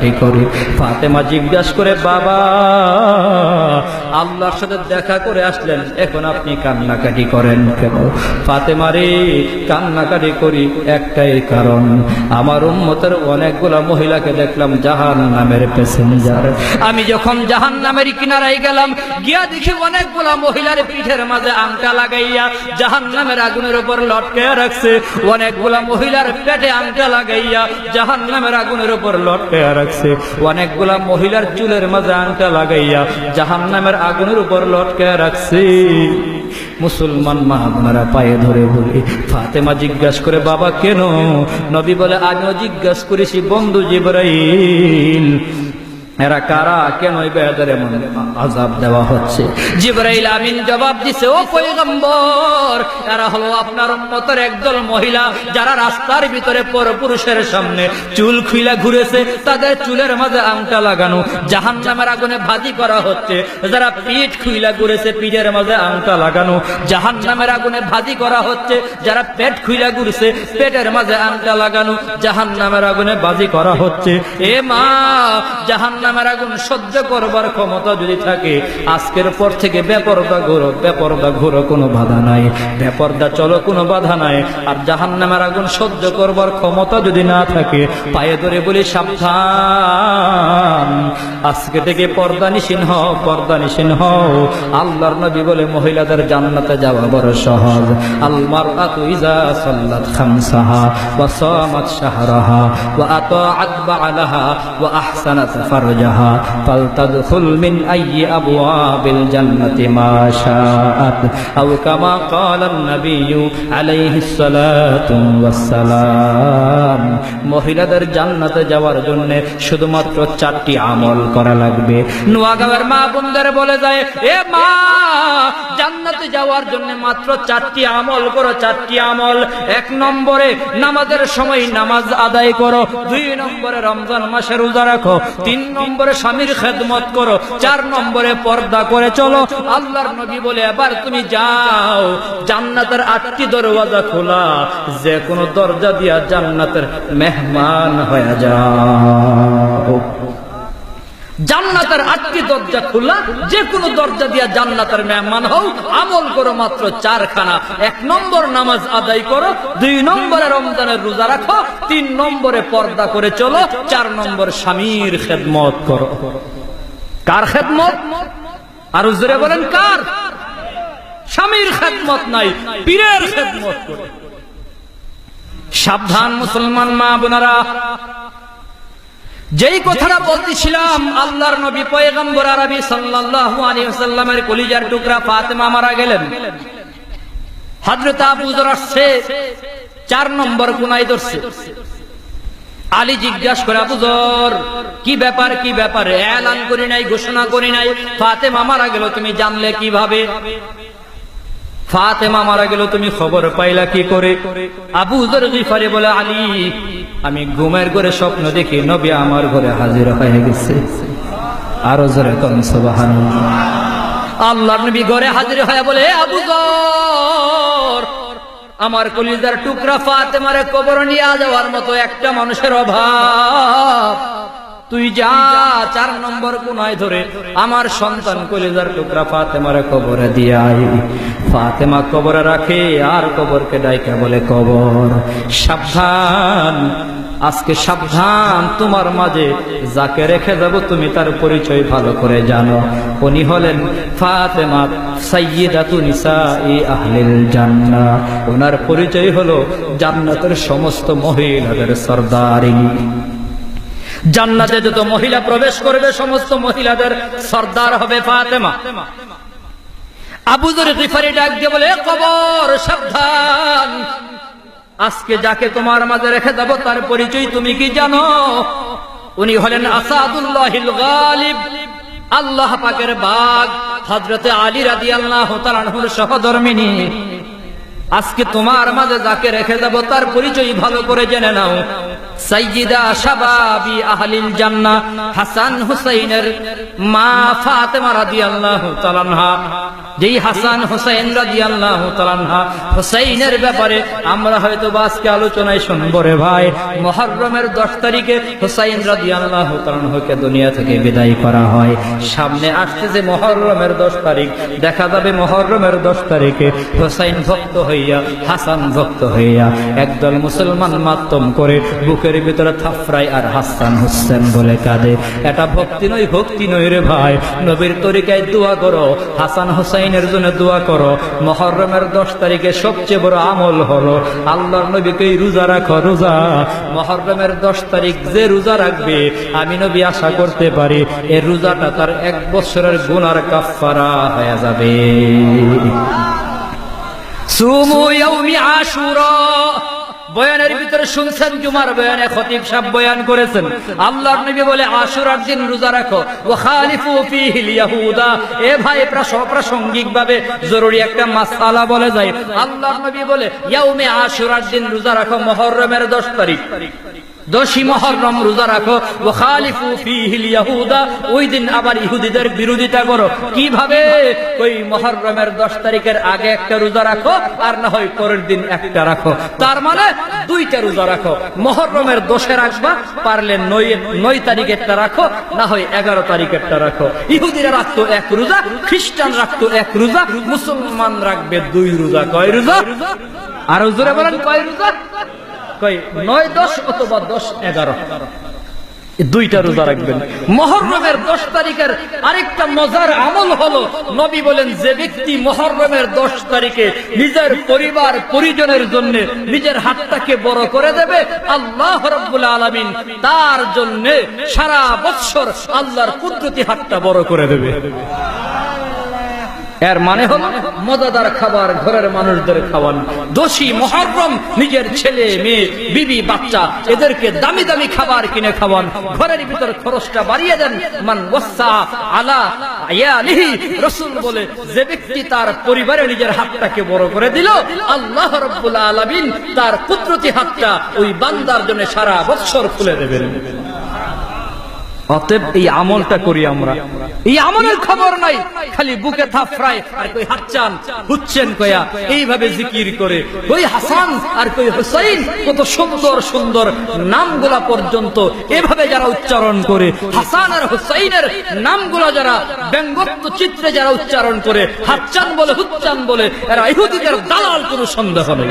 কান্নাকাটি করি। ফাতেমা জিজ্ঞাসা করে, বাবা, আল্লাহর সাথে দেখা করে আসলেন, এখন আপনি কান্নাকাটি করেন কেন? ফাতেমা রে, কান্নাকাটি করি একটাই কারণ, আমার উম্মতের অনেকগুলা মহিলাকে দেখলাম জাহান নামের প্যাসেঞ্জার। আমি যখন জাহান নামের কিনারায় গেলাম, গিয়া দেখি অনেকগুলা মহিলার পিঠের মাঝে আংটা লাগাইয়া জাহান নামের আগুনের উপর লটকে রাখছে। অনেকগুলা মহিলার পেটে আংটা লাগাইয়া জাহান নামের আগুনের উপর লটকে রাখছে। অনেকগুলা মহিলার চুলের মাঝে আংটা লাগাইয়া জাহান নামের আগুনের উপর লটকে রাখছে। মুসলমান মা পায়ে ধরে বলি, ফাতেমা জিজ্ঞাসা করে, বাবা কেন? নবী বলে, আমিও জিজ্ঞাসা করেছি, বন্ধু জিব্রাইল। এরা কারা? কেন বেদের এমন আজাব দেওয়া হচ্ছে? জিব্রাইল আমিন জবাব দিছে, ও পয়গম্বর, এরা হলো আপনার উম্মতের একদল মহিলা, যারা রাস্তার ভিতরে পরপুরুষের সামনে চুল খুইলা ঘুরেছে, তাদের চুলের মাঝে আংটা লাগানো জাহান নামের আগুনে ভাজি করা হচ্ছে, যারা পিঠ খুইলা ঘুরেছে, পিঠের মাঝে আংটা লাগানো জাহান নামের আগুনে ভাজি করা হচ্ছে, যারা পেট খুইলা ঘুরছে, পেটের মাঝে আংটা লাগানো জাহান নামের আগুনে বাজি করা হচ্ছে। এ মা জাহান নামের আগুন সহ্য করবার ক্ষমতা যদি থাকে, আজকের পর থেকে কোনো বাধা নাই। চলো, কোনো বাধা নাই। আর আগুন সহ্য করবার ক্ষমতা যদি না থাকে, পায়ে ধরে বলি, সাবধান। আজকে থেকে পর্দা হও পর্দা হও। আল্লাহর নবী বলে, মহিলাদের জান্নাতে যাওয়া বড় সহজ। আলমার আতু ইজা সাল্লাত খামসাহা ওয়া সামাত মহিলাদের জান্নাতে যাওয়ার জন্য শুধুমাত্র চারটি আমল করা লাগবে। নোয়াগাঁওয়ের মা বোনদের বলে যায়, এ মা, জান্নাতে যাওয়ার জন্য মাত্র চারটি আমল করো, চারটি আমল। এক নম্বরে নামাজের সময় নামাজ আদায় করো, দুই নম্বরে রমজান মাসে রোজা রাখো, তিন নম্বরে স্বামীর খেদমত করো, চার নম্বরে পর্দা করে চলো। আল্লাহর নবী বলে, এবার তুমি যাও, জান্নাতের আটটি দরওয়াজা খোলা যে কোনো দরজা দিয়া জান্নাতের মেহমান হয়ে যাও। জান্নাতের আটটি দরজা খোলা যে কোনো দরজা দিয়া জান্নাতের মেহমান হও, আমল করো মাত্র চারখানা। এক নম্বর নামাজ আদায় করো, দুই নম্বরে রমজানের রোজা রাখো, তিন নম্বরে পর্দা করে চলো, চার নম্বর স্বামীর খেদমত করো। কার খেদমত? আর জোরে বলেন, কার? স্বামীর খেদমত নাই, পীরের খেদমত করো। সাবধান মুসলমান মা বোনারা যেই কথাটা বলতেছিলাম, আল্লাহর নবী পয়গম্বর আরবি সাল্লাল্লাহু আলাইহি ওয়াসাল্লামের কলিজার টুকরা ফাতেমা মারা গেলেন। হযরত আবু যর আসছে, চার নম্বর কোনায় ধরছে। আলী জিজ্ঞাসা করে, আবু যর, কি ব্যাপার কি ব্যাপার? এলান করি নাই, ঘোষণা করি নাই, ফাতেমা মারা গেল, তুমি জানলে কীভাবে? ফাতেমা মারা গেল, তুমি খবর পাইলা কি করে? আবু জর গিফারে বলে, আলী, আমি ঘুমের ঘরে স্বপ্ন দেখি, নবী আমার ঘরে হাজির হয়ে গেছে। আরও জোরে কম সুবহান আল্লাহ নবী ঘরে হাজির হয়ে বলে আবু আমার কলিজার টুকরা ফাতেমারে কবর নিয়ে যাওয়ার মতো একটা মানুষের অভাব। তুই যা চার নম্বর কোনায় ধরে আমার সন্তান কলিজার টুকরা ফাতেমারে কবরে দিয়ে আই ফাতেমা কবরে রাখে আর কবরকে ডাইকা বলে কবর। সাবধান, আজকে সাবধান, তোমার মাঝে যাকে রেখে যাব তুমি তার পরিচয় ভালো করে জানো। উনি হলেন ফাতেমা সাইয়্যিদাতু নিসাই আহলিল জান্নাহ। ওনার পরিচয় হলো জান্নাতের সমস্ত মহিলাদের সর্দারিনী। জান্নাতে যত মহিলা প্রবেশ করবে, সমস্ত মহিলাদের সর্দার হবে ফাতেমা। আবুজুর গিফারি ডাক দিয়ে বলে কবর, সাবধান। আজকে যাকে তোমার মাঝে রেখে দেব তার পরিচয় তুমি কি জানো? উনি হলেন আসাদুল্লাহিল গালিব, আল্লাহ পাকের বাগ হজরতে আলী রাদি আল্লাহ তালানহুর সহধর্মিনী। আজকে তোমার মাঝে যাকে রেখে যাব, তার পরিচয় ভালো করে জেনে নাও। সাইয়্যিদা শাবাবি আহলিল জান্নাহ হাসান হুসাইনের মা রাদিয়াল্লাহু তাআলা যেই হাসান হোসেন রাদিয়াল্লাহু তাআলা হোসেইনের ব্যাপারে আমরা হয়তো আজকে আলোচনায় শুনব রে ভাই। মুহররমের 10 তারিখে হোসেন রাদিয়াল্লাহু তাআলাকে দুনিয়া থেকে বিদায় করা হয়। সামনে আসতেছে মুহররমের 10 তারিখ। দেখা যাবে মুহররমের 10 তারিখে হোসেন ভক্ত হইয়া, হাসান ভক্ত হইয়া একদল মুসলমান মাতম করে বুকের ভিতরে থাফরাই আর হাসান হোসেন বলে কাঁদে। এটা ভক্তি নয় ভক্তি নয় রে ভাই। নবীর তরিকায় দোয়া করো, হাসান হোসাইনের জন্য দোয়া করো। মহরমের দশ তারিখে সবচেয়ে বড় আমল হলো আল্লাহর নবীকে রোজা রাখো, রোজা। মহরমের দশ তারিখ যে রোজা রাখবে, আমি নবী আশা করতে পারি এই রোজাটা তার এক বছরের গুনার কাফারা হয়ে যাবে। সুমু আশুরা বয়ানের ভিতরে শুনছেন জুমার বয়ানে খতিব সাহেব বয়ান করেছেন। আল্লাহর নবী বলে, আশুরার দিন রোজা রাখো। ও খালিফু ফিহিল ইয়াহুদা। এ ভাই প্রাসঙ্গিক ভাবে জরুরি একটা মাসআলা বলে যায়। আল্লাহর নবী বলে, ইয়াউমে আশুরার দিন রোজা রাখো মুহররমের 10 তারিখ। দশী মহরম রোজা রাখো। ও খালিফু ফিহিল ইয়াহুদা, ওই দিন আবার ইহুদিদের বিরোধিতা করো। কীভাবে? ওই মহরমের দশ তারিখের আগে একটা রোজা রাখো, আর না হয় পরের দিন একটা রাখো। তার মানে দুইটা রোজা রাখো। মহরমের দশে রাখবা, পারলে নয় নয় তারিখেরটা রাখো, না হয় এগারো তারিখেরটা রাখো। ইহুদিরা রাখতো এক রোজা, খ্রিস্টান রাখতো এক রোজা, মুসলমান রাখবে দুই রোজা। কয় রোজা? আর জোরে বলেন, কয় রোজা? দুইটা রোজা রাখবেন। মহরমের দশ তারিখের আরেকটা মজার আমল হলো, নবী বলেন, যে ব্যক্তি মহরমের দশ তারিখে নিজের পরিবার, পরিজনের জন্য নিজের হাতটাকে বড় করে দেবে, আল্লাহ রব্বুল আলমিন তার জন্য সারা বৎসর আল্লাহর কুদরতি হাতটা বড় করে দেবে। এর মানে হল মজাদার খাবার ঘরের মানুষদের খাওয়ান। দোষী মহরম, নিজের ছেলে, মেয়ে, বিবি, বাচ্চা, এদেরকে দামি দামি খাবার কিনে খাওয়ান। ঘরের ভিতর খরচটা বাড়িয়ে দেন। মান আলা ইয়ালিহি রাসূল বলে, যে ব্যক্তি তার পরিবারে নিজের হাতটাকে বড় করে দিল, আল্লাহ রাব্বুল আলামিন তার কুদরতি হাতটা ওই বান্দার জন্য সারা বৎসর খুলে দেবেন। অতএব এই আমলটা করি আমরা। এই আমলের খবর নাই, খালি বুকে থাফরায় আর কই হাচ্চান হুচ্ছেন কয়া এইভাবে জিকির করে। কই হাসান আর কই হুসাইন, কত সুন্দর সুন্দর নামগুলা পর্যন্ত এভাবে যারা উচ্চারণ করে, হাসান আর হুসাইনের নামগুলা যারা ব্যঙ্গত্ব চিত্রে যারা উচ্চারণ করে হাচ্চান বলে হুচ্চান বলে, এরা ইহুদিদের দালাল কোনো সন্দেহ নেই।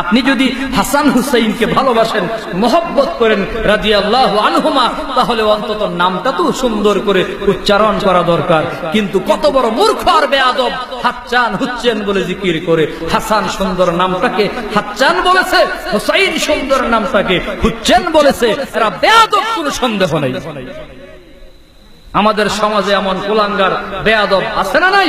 আপনি যদি হাসান হুসাইনকে ভালোবাসেন, মহব্বত করেন রাজি আল্লাহ আনহুমা, তাহলে অন্তত নামটা তো সুন্দর করে উচ্চারণ করা দরকার। কিন্তু কত বড় মূর্খ আর বেয়াদব, হাচ্চান হুচ্ছেন বলে জিকির করে হাসান সুন্দর নামটাকে হাচ্চান বলেছে, হুসাইন সুন্দর নামটাকে হুচ্ছেন বলেছে, এরা বেয়াদব কোনো সন্দেহ নেই। আমাদের সমাজে এমন কুলাঙ্গার, বেয়াদব আছে না নাই?